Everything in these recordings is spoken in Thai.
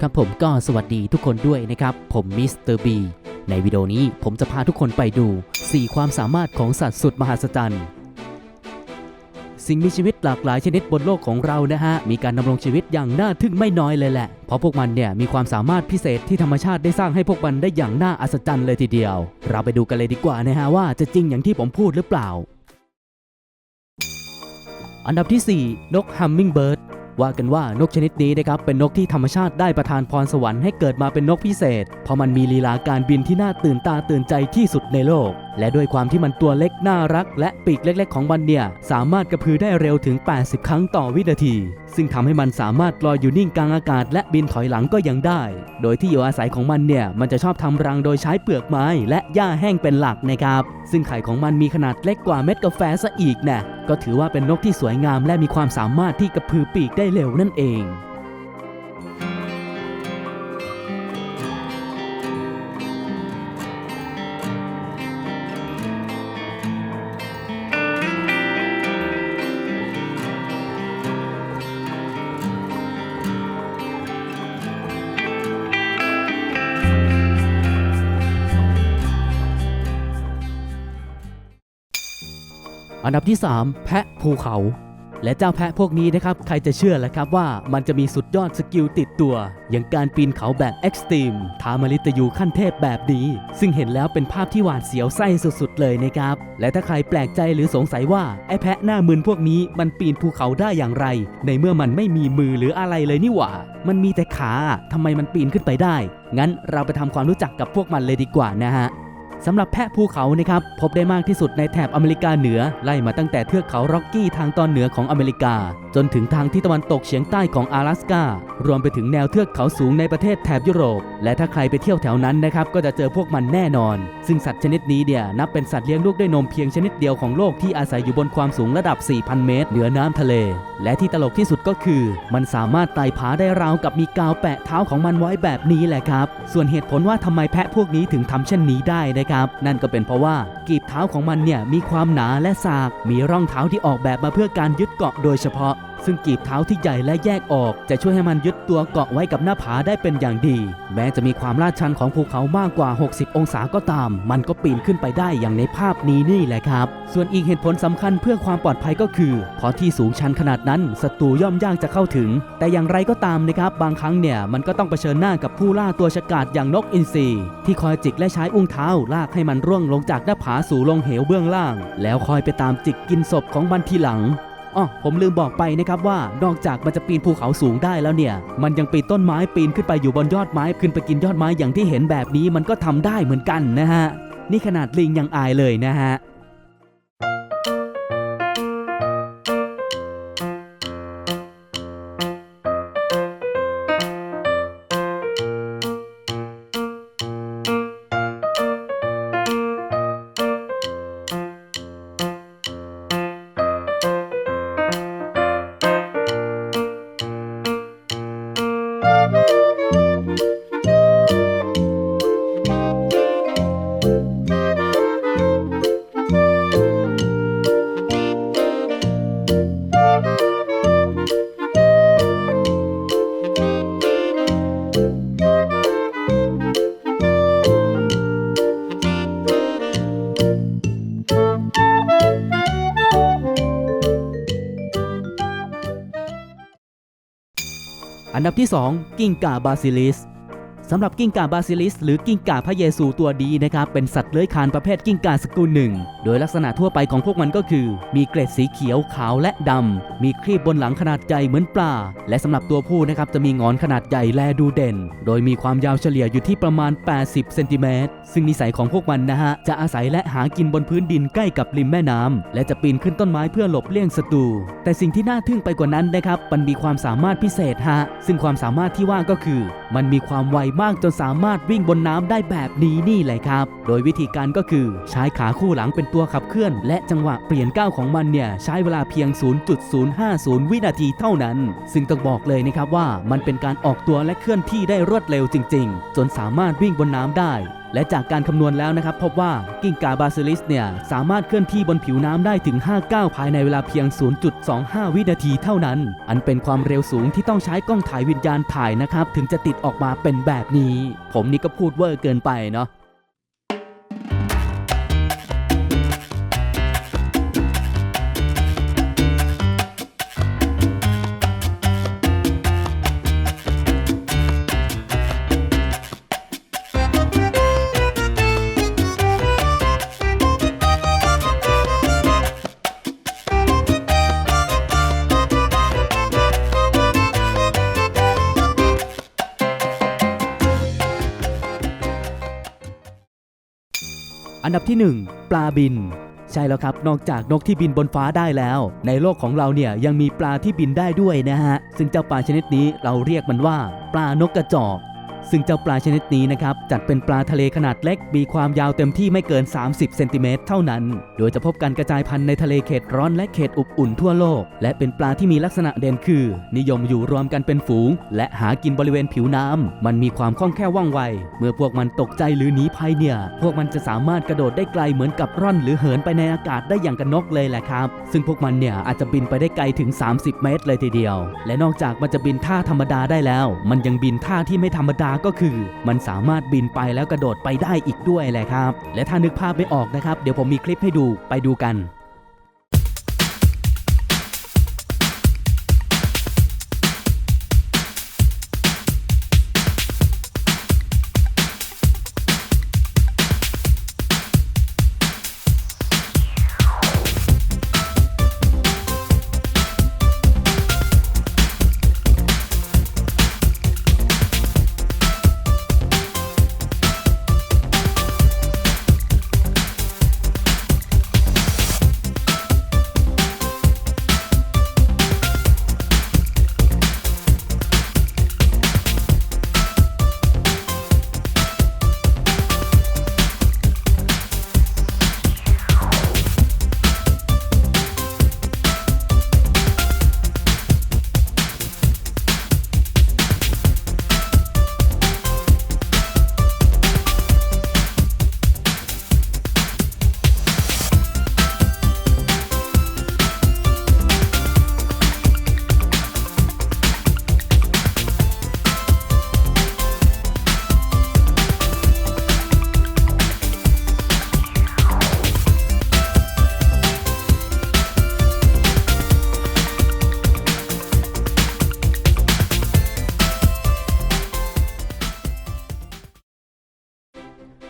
ครับผมก็สวัสดีทุกคนด้วยนะครับ ผมมิสเตอร์บีในวิดีโอนี้ผมจะพาทุกคนไปดู 4 ความสามารถของสัตว์สุดมหัศจรรย์สิ่งมีชีวิตหลากหลายชนิดบนโลกของเรานะฮะ มีการดำรงชีวิตอย่างน่าทึ่งไม่น้อยเลยแหละ เพราะพวกมันเนี่ยมีความสามารถพิเศษที่ธรรมชาติได้สร้างให้พวกมันได้อย่างน่าอัศจรรย์เลยทีเดียว เราไปดูกันเลยดีกว่านะฮะว่าจะจริงอย่างที่ผมพูดหรือเปล่า อันดับที่ 4 นกฮัมมิงเบิร์ด ว่ากันว่านกชนิดนี้นะครับเป็นนกที่ธรรมชาติได้ประทานพรสวรรค์ให้เกิดมาเป็นนกพิเศษ เพราะมันมีลีลาการบินที่น่าตื่นตาตื่นใจที่สุดในโลกและด้วยความที่มันตัวเล็กน่ารัก และปีกเล็ก ๆ ของมันเนี่ย สามารถกระพือได้เร็วถึง 80 ครั้งต่อวินาที ซึ่งทำให้มันสามารถลอยอยู่นิ่งกลางอากาศ และบินถอยหลังก็ยังได้ โดยที่อยู่อาศัยของมันเนี่ย มันจะชอบทำรังโดยใช้เปลือกไม้ และหญ้าแห้งเป็นหลักนะครับ ซึ่งไข่ของมันมีขนาดเล็กกว่าเม็ดกาแฟซะอีกนะก็ถือว่าเป็นนกที่สวยงามและมีความสามารถที่กระพือปีกได้เร็วนั่นเอง อันดับที่ 3 แพะภูเขา และเจ้าแพะพวกนี้นะครับ ใครจะเชื่อแหละครับว่ามันจะมีสุดยอดสกิลติดตัว อย่างการปีนเขาแบบเอ็กซ์ตรีมทามาริตยูขั้นเทพแบบนี้ ซึ่งเห็นแล้วเป็นภาพที่หวาดเสียวไส้สุดๆเลยนะครับ และถ้าใครแปลกใจหรือสงสัยว่าไอ้แพะหน้ามึนพวกนี้มันปีนภูเขาได้อย่างไร ในเมื่อมันไม่มีมือหรืออะไรเลยนี่หว่า มันมีแต่ขาทำไมมันปีนขึ้นไปได้ งั้นเราไปทำความรู้จักกับพวกมันเลยดีกว่านะฮะ สำหรับแพะภูเขานะครับพบได้มากที่สุดในแถบอเมริกาเหนือไล่มาตั้งแต่เทือกเขาร็อกกี้ทางตอนเหนือของอเมริกา จนถึงทางที่ตะวันตกเฉียงใต้ของ阿拉สการวมไปถึงแนวเทือกเขาสูงในประเทศแถบยุโรป และถ้าใครไปเที่ยวแถวนั้นนะครับก็จะเจอพวกมันแน่นอน ซึ่งสัตว์ชนิดนี้เนี่ยนับเป็นสัตว์เลี้ยงลูกด้วยนมเพียงชนิดเดียวของโลกที่อาศัยอยู่บนความสูงระดับ 4,000 เมตร เหนือน้ำทะเล และที่ตลกที่สุดก็คือ มันสามารถไต่ผาได้ราวกับมีกาวแปะเท้าของมันไว้แบบนี้แหละครับส่วนเหตุผลว่าทำไมแพะพวกนี้ถึงทำเช่นนี้ได้นะครับนั่นก็เป็นเพราะว่ากีบเท้าของมันเนี่ยมีความหนาและสาก มีร่องเท้าที่ออกแบบมาเพื่อการยึดเกาะโดยเฉพาะ ซึ่งกีบเท้าที่ใหญ่และแยกออก จะช่วยให้มันยึดตัวเกาะไว้กับหน้าผาได้เป็นอย่างดี แม้จะมีความลาดชันของภูเขามากกว่า 60 องศาก็ตาม มันก็ปีนขึ้นไปได้อย่างในภาพนี้นี่แหละครับ ส่วนอีกเหตุผลสำคัญเพื่อความปลอดภัยก็คือเพราะที่สูงชันขนาดนั้นศัตรูย่อมยากจะเข้าถึง แต่อย่างไรก็ตามนะครับบางครั้งเนี่ยมันก็ต้องเผชิญหน้ากับผู้ล่าตัวฉกาจอย่างนกอินทรีที่คอยจิกและใช้อุ้งเท้าลากให้มันร่วงลงจากหน้าผาสู่ลงเหวเบื้องล่าง แล้วคอยไปตามจิกกินศพของมันทีหลัง อ๋อผมลืมบอกไปนะครับว่านอกจากมันจะปีนภูเขาสูงได้แล้วเนี่ย มันยังปีนต้นไม้ปีนขึ้นไปอยู่บนยอดไม้ขึ้นไปกินยอดไม้อย่างที่เห็นแบบนี้มันก็ทำได้เหมือนกันนะฮะนี่ขนาดลิงยังอายเลยนะฮะ อันดับที่ 2 กิ้งก่าบาซิลิส สำหรับกิ้งก่าบาซิลิส หรือกิ้งก่าพระเยซูตัวดีนะครับเป็นสัตว์เลื้อยคลานประเภทกิ้งก่าสกุลหนึ่ง โดยลักษณะทั่วไปของพวกมันก็คือ มีเกล็ดสีเขียวขาวและดำ มีครีบบนหลังขนาดใหญ่เหมือนปลา และสำหรับตัวผู้นะครับจะมีงอนขนาดใหญ่แลดูเด่น โดยมีความยาวเฉลี่ยอยู่ที่ประมาณ 80 เซนติเมตร ซึ่งนิสัยของพวกมันนะฮะจะอาศัยและหากินบนพื้นดินใกล้กับริมแม่น้ำและจะปีนขึ้นต้นไม้เพื่อหลบเลี่ยงศัตรู แต่สิ่งที่น่าทึ่งไปกว่านั้นนะครับมันมีความสามารถพิเศษฮะซึ่งความสามารถที่ว่าก็คือ มันมีความไวมากจนสามารถวิ่งบนน้ำได้แบบนี้นี่เลยครับ โดยวิธีการก็คือใช้ขาคู่หลังเป็นตัวขับเคลื่อน และจังหวะเปลี่ยนก้าวของมันเนี่ยใช้เวลาเพียง 0.050 วินาทีเท่านั้น ซึ่งต้องบอกเลยนะครับว่ามันเป็นการออกตัวและเคลื่อนที่ได้รวดเร็วจริง ๆ จนสามารถวิ่งบนน้ำได้ และจากการคำนวณแล้วนะครับ พบว่ากิ้งก่าบาซิลิสเนี่ย สามารถเคลื่อนที่บนผิวน้ำได้ถึง 5 ก้าวภายในเวลาเพียง 0.25 วินาทีเท่านั้น อันเป็นความเร็วสูงที่ต้องใช้กล้องถ่ายวิญญาณถ่ายนะครับ ถึงจะติดออกมาเป็นแบบนี้ ผมนี่ก็พูดเวอร์เกินไปเนาะ อันดับที่ 1 ปลาบิน ใช่แล้วครับ นอกจากนกที่บินบนฟ้าได้แล้ว ในโลกของเราเนี่ยยังมีปลาที่บินได้ด้วยนะฮะ ซึ่งเจ้าปลาชนิดนี้เราเรียกมันว่า ปลานกกระจอก ซึ่งเจ้าปลาชนิดนี้นะครับจัดเป็นปลาทะเลขนาดเล็ก มีความยาวเต็มที่ไม่เกิน 30 เซนติเมตรเท่านั้น โดยจะพบการกระจายพันธุ์ในทะเลเขตร้อนและเขตอบอุ่นทั่วโลก และเป็นปลาที่มีลักษณะเด่นคือ นิยมอยู่รวมกันเป็นฝูง และหากินบริเวณผิวน้ำมันมีความคล่องแคล่วว่องไว เมื่อพวกมันตกใจหรือหนีภัยเนี่ย พวกมันจะสามารถกระโดดได้ไกลเหมือนกับร่อนหรือเหินไปในอากาศได้อย่างกับนกเลยแหละครับ ซึ่งพวกมันเนี่ยอาจจะบินไปได้ไกลถึง 30 เมตรเลยทีเดียว และนอกจากมันจะบินท่าธรรมดาได้แล้ว มันยังบินท่าที่ไม่ธรรมดาก็คือ มันสามารถบินไปแล้วกระโดดไปได้อีกด้วยแหละครับ และถ้านึกภาพไม่ออกนะครับ เดี๋ยวผมมีคลิปให้ดูไปดูกัน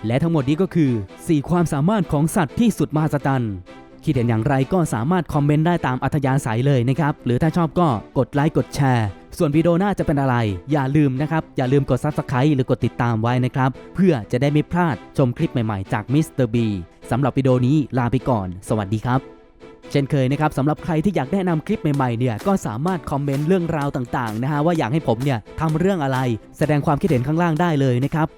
และทั้งหมดนี้ก็คือ 4 ความสามารถของสัตว์ที่สุดมหัศจรรย์คิดเห็นอย่างไรก็สามารถคอมเมนต์ได้ตามอัธยาศัยเลยนะครับ หรือถ้าชอบก็กดไลค์กดแชร์ ส่วนวิดีโอหน้าจะเป็นอะไร อย่าลืมนะครับ อย่าลืมกด Subscribe หรือกดติดตามไว้นะครับ เพื่อจะได้ไม่พลาดชมคลิปใหม่ๆจากมิสเตอร์บีสำหรับวิดีโอนี้ลาไปก่อน สวัสดีครับ เช่นเคยนะครับสำหรับใครที่อยากแนะนำคลิปใหม่ๆเนี่ยก็สามารถคอมเมนต์เรื่องราวต่างๆนะฮะว่าอยากให้ผมเนี่ยทำเรื่องอะไร แสดงความคิดเห็นข้างล่างได้เลยนะครับ